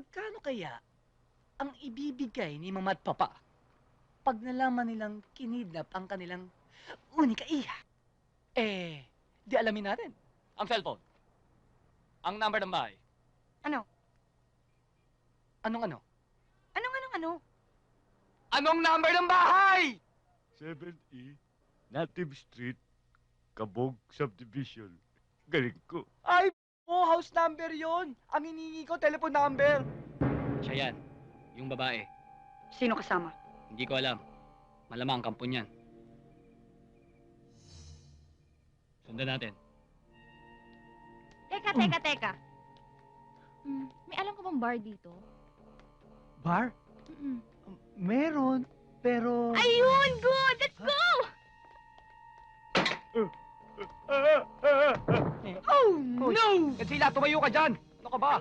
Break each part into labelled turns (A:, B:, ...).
A: Magkano kaya ang ibibigay ni mama at papa pag nalaman nilang kinidnap ang kanilang unika iha? Eh, di alamin natin. Ang cellphone. Ang number ng bahay.
B: Ano?
A: Anong ano?
B: Anong anong ano?
A: Anong number ng bahay?
C: 7E, Native Street, Kabog Subdivision. Galing ko.
A: Ay, po, house number yon. Ang hiningi ko, telephone number. Siya yan. Yung babae.
B: Sino kasama?
A: Hindi ko alam. Malamang ang kampo niyan. Sundan natin.
D: Teka, teka, teka. Mm, may alam ka bang bar dito?
E: Bar?
D: Mm-mm.
E: Meron, pero...
D: Ayun! Good! Let's go!
A: Oh, no! Godzilla, tumayo ka dyan! Ano ka ba?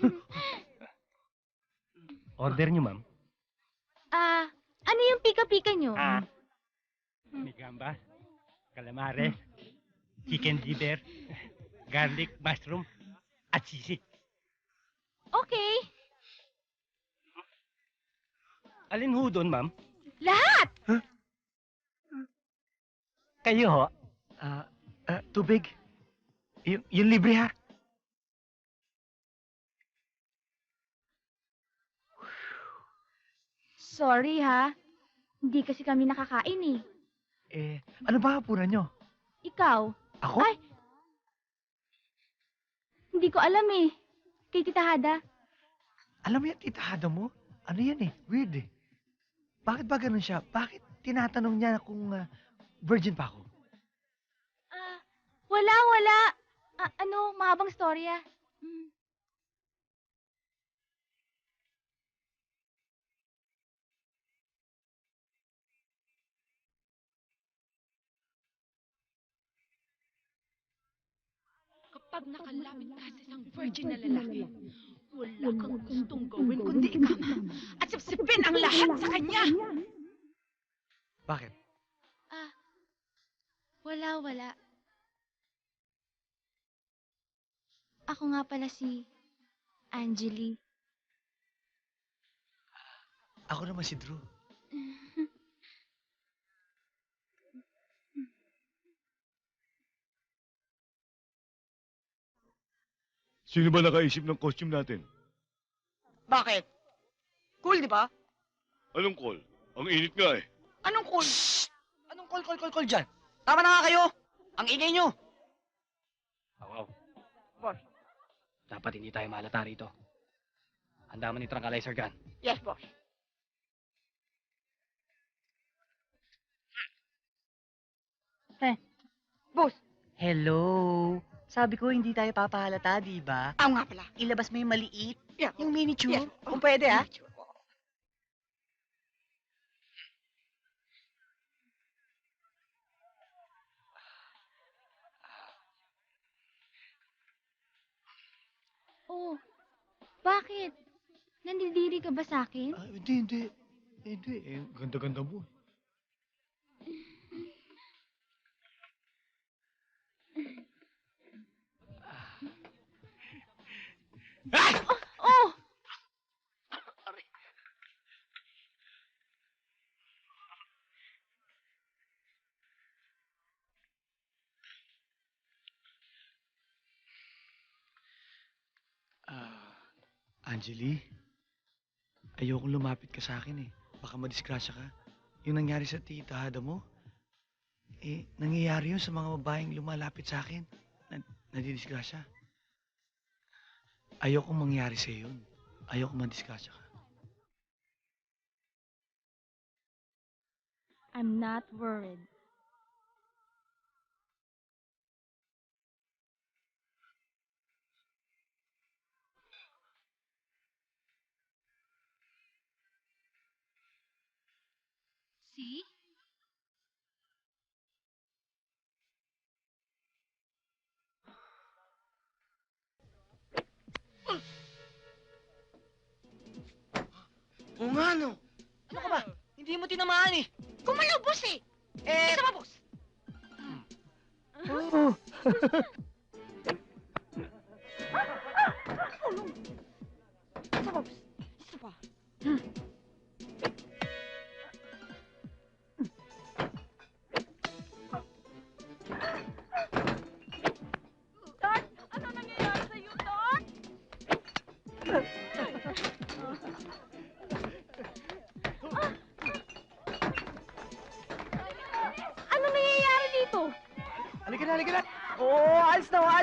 E: Order niyo, ma'am.
D: Ah, ano yung pika-pika nyo?
E: May gamba, calamares, chicken liver, garlic, mushroom, at sisig.
D: Okay.
E: Alin ho doon, ma'am?
D: Lahat!
E: Kayo ho? Ah, ah, tubig. Y- yung libre ha?
D: Sorry ha. Hindi kasi kami nakakain eh.
E: Eh, ano ba hapunan nyo?
D: Ikaw?
E: Ako?
D: Ay! Hindi ko alam eh. Kay Tita Hada.
E: Alam mo yan, tita Hada mo? Ano yan eh? Weird eh. Bakit ba ganun siya? Bakit tinatanong niya kung ah, virgin pa ako?
D: Ah, wala, wala. Ah, ano, mahabang storya. Mm.
F: Kapag nakalapit ka sa isang virgin na lalaki, wala kang gustong gawin kundi ikama at sipsipin ang lahat sa kanya.
E: Bakit?
D: Ah, wala, wala. Ako nga pala si Angeli.
E: Ako naman si Drew.
C: Sino ba nakaisip ng costume natin?
B: Bakit? Cool, di ba?
C: Anong call? Ang init nga eh.
B: Anong cool?
A: Anong call, call, call, call dyan? Tama na nga kayo! Ang ingay nyo!
E: Wow.
B: Boss.
A: Dapat hindi tayo malata rito. Handa mo ni tranquilizer gun.
B: Yes, boss. Eh, boss,
A: Hello! Sabi ko hindi tayo papahalata, di ba?
B: ako nga pala.
A: Ilabas mo yung maliit,
B: Yeah.
A: yung miniature.
B: Yes.
A: Kung pwede, ha?
D: Oh, bakit? Nandidiri ka ba sa akin?
E: Ah, hindi, hindi. Hindi, eh, ganda-ganda mo.
D: Oh!
E: Ah, Angeli, ayokong lumapit ka sa akin eh. Baka madisgrasya ka. Yung nangyari sa tita Hada mo, eh, nangyayari yun sa mga babaeng lumalapit sa akin. Na, nadidisgrasya. Ayokong mangyari sa yun. Ayokong madisgrasya ka.
D: I'm not worried. See?
E: Oo nga, no.
A: Ano ka ba? Hindi mo tinamaan eh.
B: Gumalaw, boss eh!
A: Eh,
B: Isa pa, boss! Isa pa, boss. Isa pa.
F: Ano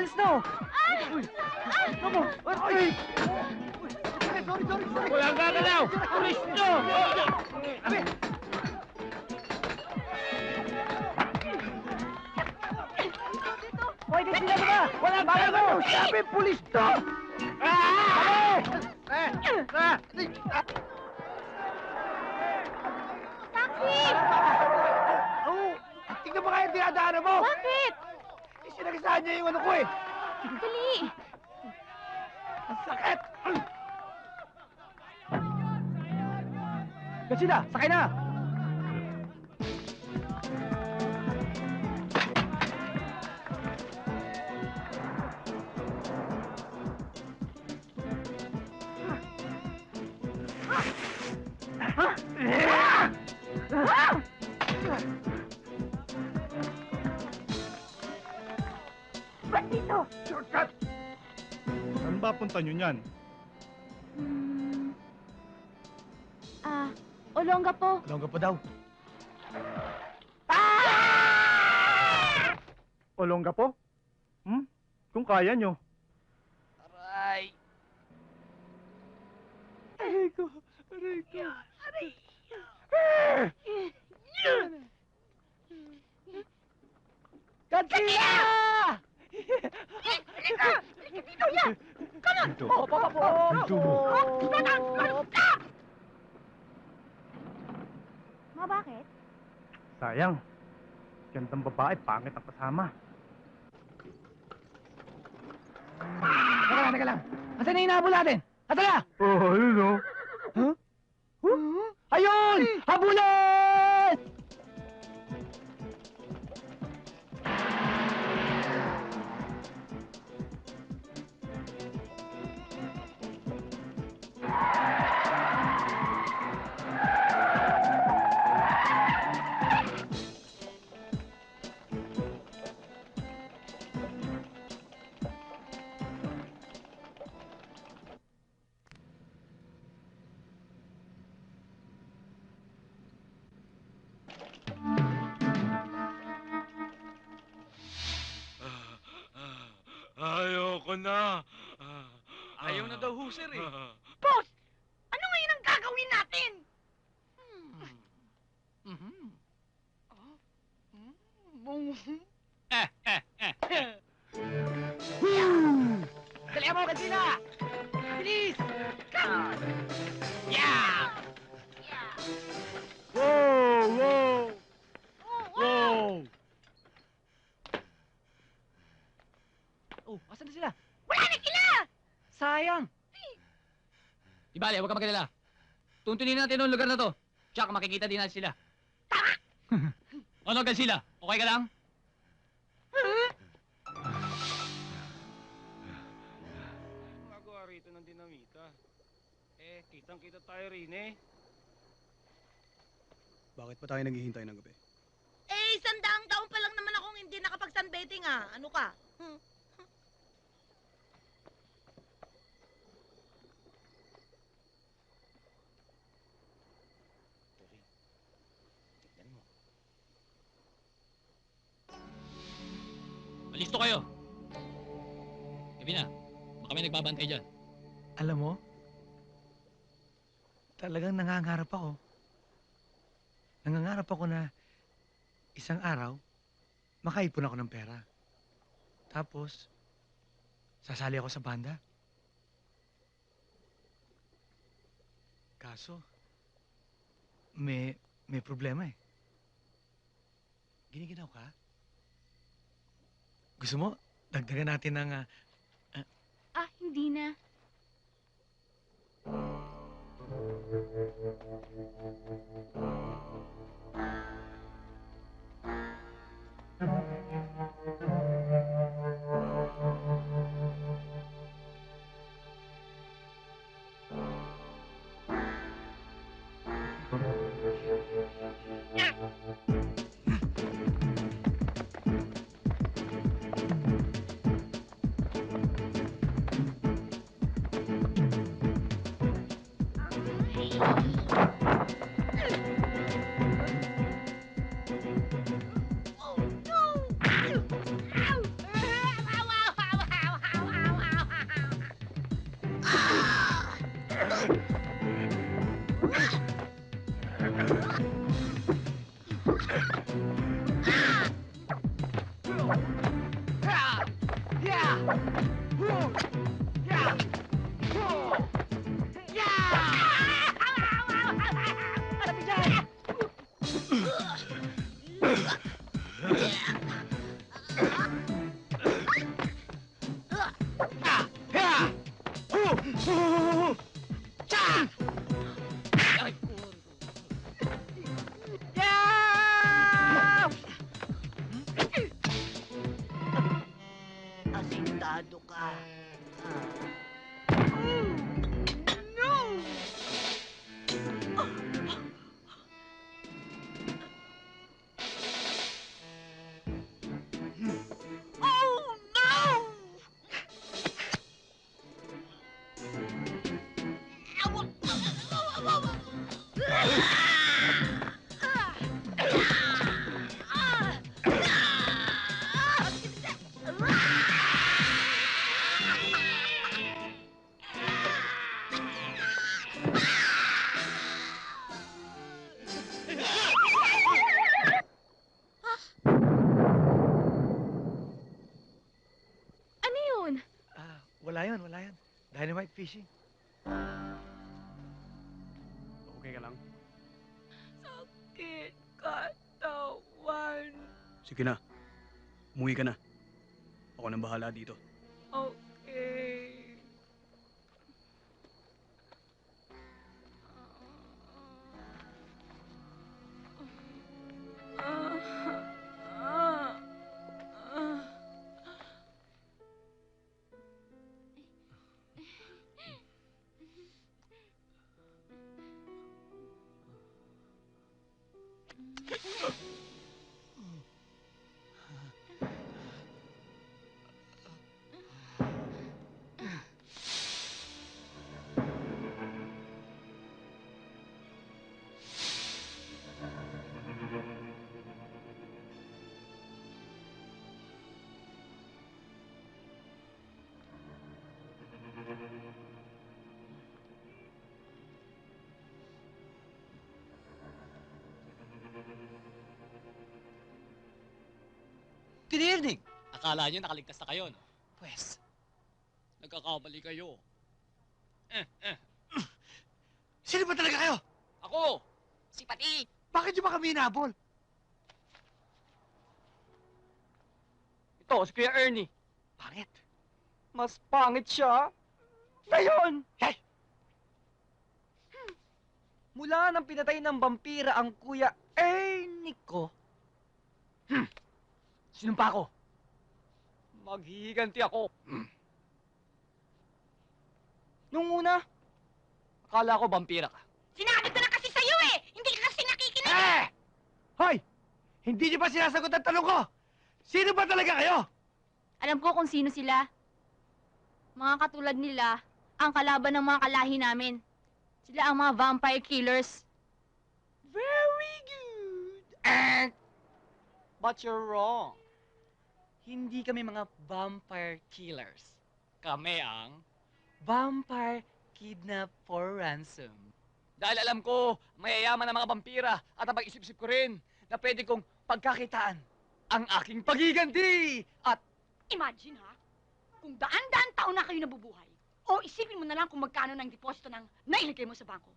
A: alis na, alis na.
E: Uy! Ano! Uy! Sorry, sorry, sorry.
C: Walang gagalaw!
E: Abi!
A: Hoy, di sila ba?
E: Wala ba mo? Sabi, pulis to! Ah! Eh! Ah!
D: Taxi!
E: Oo! Tingnan mo kaya yung dinadaanan mo!
D: Bakit?
E: Sinagasaan niya yung ano ko eh!
D: Dali!
E: Ang sakit!
A: Gasila, sakay na.
E: Shortcut!
C: Saan ba punta nyo niyan?
D: Hmm. Ah, Olonga po.
E: Longga pa daw.
C: Olongga po? Hmm? Kung kaya nyo.
A: Aray.
E: Aray ko! Aray ko!
A: Godzilla!
C: Dito.
A: Opo, opo, opo.
C: Dito mo.
D: Ma, bakit?
C: Sayang. Gandang babae, pangit ang kasama.
A: Teka lang, teka lang. Asan na yung inahabol natin? Asan na?
C: Oh, ayun o.
A: Ayun! Habulan!
C: Na.
E: Ayaw na daw ho, sir eh.
B: Boss! Ano ngayon ang gagawin natin?
A: Mhm. Dali mo, Godzilla! Bilis! Yeah!
C: Wow! Wow! Wow!
A: Oh, asan na sila?
B: Wala na sila!
A: Sayang! Di bale, huwag ka magalala. Tuntunin natin ang lugar na to. Tsaka makikita din natin sila. Tara! ano, Godzilla? Okay ka lang?
C: Magawa rito ng dinamita. Eh, kitang-kita tayo rin eh.
E: Bakit pa tayo naghihintay ng gabi?
B: Eh, isang daang taon pa lang naman akong hindi nakapag-sunbathing ah. Ano ka?
A: Malisto kayo. Gabi na. Baka may nagbabantay dyan.
E: Alam mo, talagang nangangarap ako. Nangangarap ako na isang araw, makaipon ako ng pera. Tapos, sasali ako sa banda. Kaso, may, may problema eh. Giniginaw ka? Gusto mo, dagdagan natin ng... ah,
D: Ah, hindi na.
F: Thank you.
C: Sige na. Umuwi ka na. Ako nang bahala dito.
F: Okay.
A: Good evening! Akala nyo nakaligtas na kayo, no? Pwes, nagkakamali kayo.
E: Sino ba talaga kayo?
A: Ako! Si Pati!
E: Bakit nyo ba kami inabol?
A: Ito, si Kuya Ernie.
E: Pangit.
A: Mas pangit siya. Ngayon!
E: Hey!
A: Mula nang pinatay ng vampira ang Kuya Ernie ko, hmm, sinumpa ko. Maghihiganti ako. Hmm. Nung una, akala ko vampira ka.
B: Sinabi ko na kasi sa'yo eh! Hindi ka kasi nakikinig!
E: Eh! Hoy! Hindi niyo ba sinasagot ang tanong ko? Sino ba talaga kayo?
D: Alam ko kung sino sila. Mga katulad nila, ang kalaban ng mga kalahi namin. Sila ang mga vampire killers.
A: Very good. And, but you're wrong. Hindi kami mga vampire killers. Kami ang vampire kidnap for ransom. Dahil alam ko, mayayaman ang mga vampira at ang pag-isip-isip ko rin na pwede kong pagkakitaan ang aking pagiganti at
B: Imagine ha, kung daan-daan taon na kayo nabubuhay, o isipin mo na lang kung magkano ng deposito ng nailagay mo sa bangko.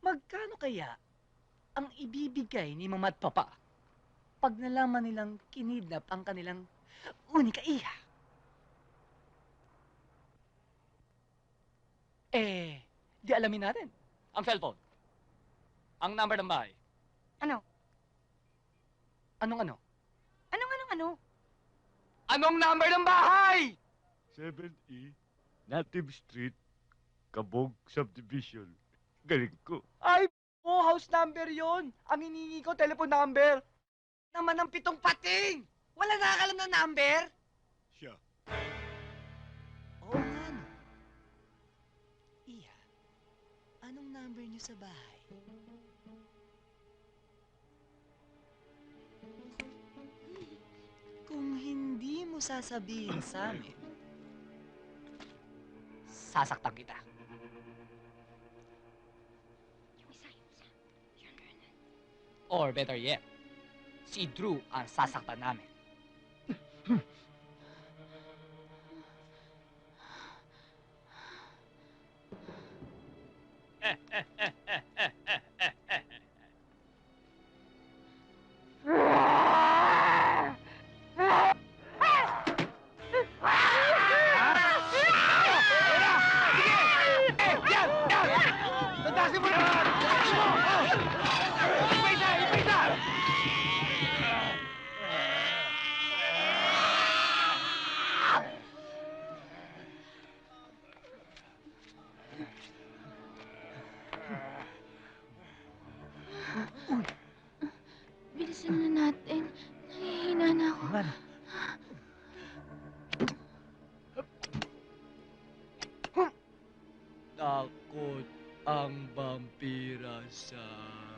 A: magkano kaya ang ibibigay ni Mama at Papa pag nalaman nilang kinidnap ang kanilang unika iha. Eh, di alamin natin. Ang cellphone. Ang number ng bahay.
G: Ano?
A: Anong ano?
G: Anong anong ano?
A: Anong number ng bahay?
C: 7E, Native Street, Kabog Subdivision. Galing ko.
H: Ay, po, house number yon. Ang hiningi ko, telephone number. Naman ng pitong pating! Wala nakakalam na number?
C: Siya.
I: Oo nga, no. Iya, anong number niyo sa bahay? Kung hindi mo sasabihin sa amin,
A: Sasaktan kita. Or better yet, si Drew ang sasaktan namin. uh,